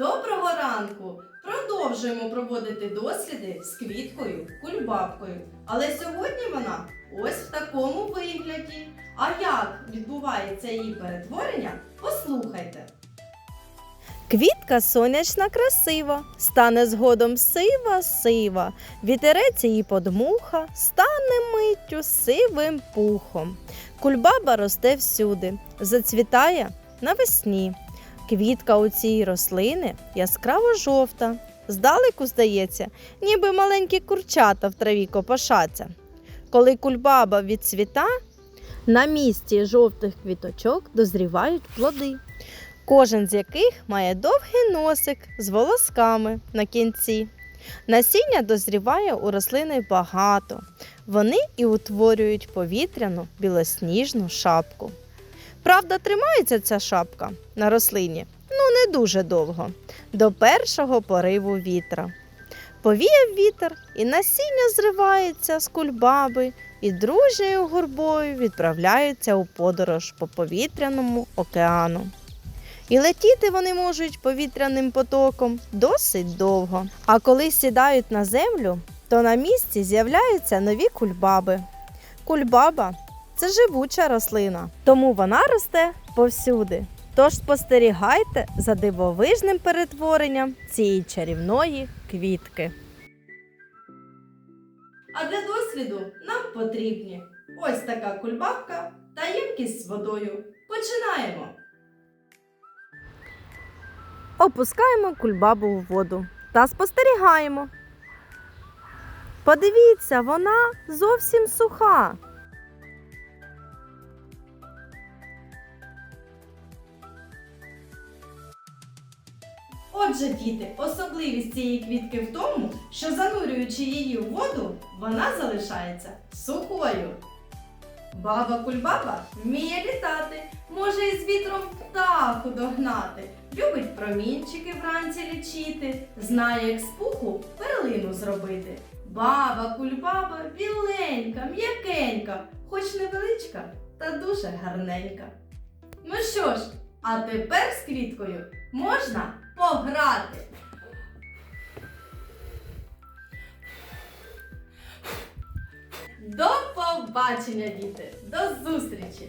Доброго ранку! Продовжуємо проводити досліди з квіткою кульбабкою. Але сьогодні вона ось в такому вигляді. А як відбувається її перетворення, послухайте. Квітка сонячна красива, стане згодом сива сива, вітерець її подмуха, стане миттю сивим пухом. Кульбаба росте всюди, зацвітає навесні. Квітка у цій рослини яскраво жовта. Здалеку здається, ніби маленькі курчата в траві копошаться. Коли кульбаба відцвіта, на місці жовтих квіточок дозрівають плоди кожен з яких має довгий носик з волосками на кінці. Насіння дозріває у рослини багато. Вони і утворюють повітряну білосніжну шапку. Правда, тримається ця шапка на рослині ну не дуже довго, до першого пориву вітра. Повіяв вітер, і насіння зривається з кульбаби і дружньою гурбою відправляються у подорож по повітряному океану. І летіти вони можуть повітряним потоком досить довго. А коли сідають на землю, то на місці з'являються нові кульбаби. Кульбаба це живуча рослина, тому вона росте повсюди. Тож спостерігайте за дивовижним перетворенням цієї чарівної квітки. А для досліду нам потрібні ось така кульбабка та ємкість з водою. Починаємо! Опускаємо кульбабу у воду та спостерігаємо. Подивіться, вона зовсім суха. Отже, діти, особливість цієї квітки в тому, що занурюючи її в воду, вона залишається сухою. Баба кульбаба вміє літати, може із вітром птаху догнати, любить промінчики вранці лічити, знає, як з пуху перлину зробити. Баба кульбаба біленька, м'якенька, хоч невеличка, та дуже гарненька. Ну що ж, а тепер з квіткою можна пограти. До побачення, діти! До зустрічі!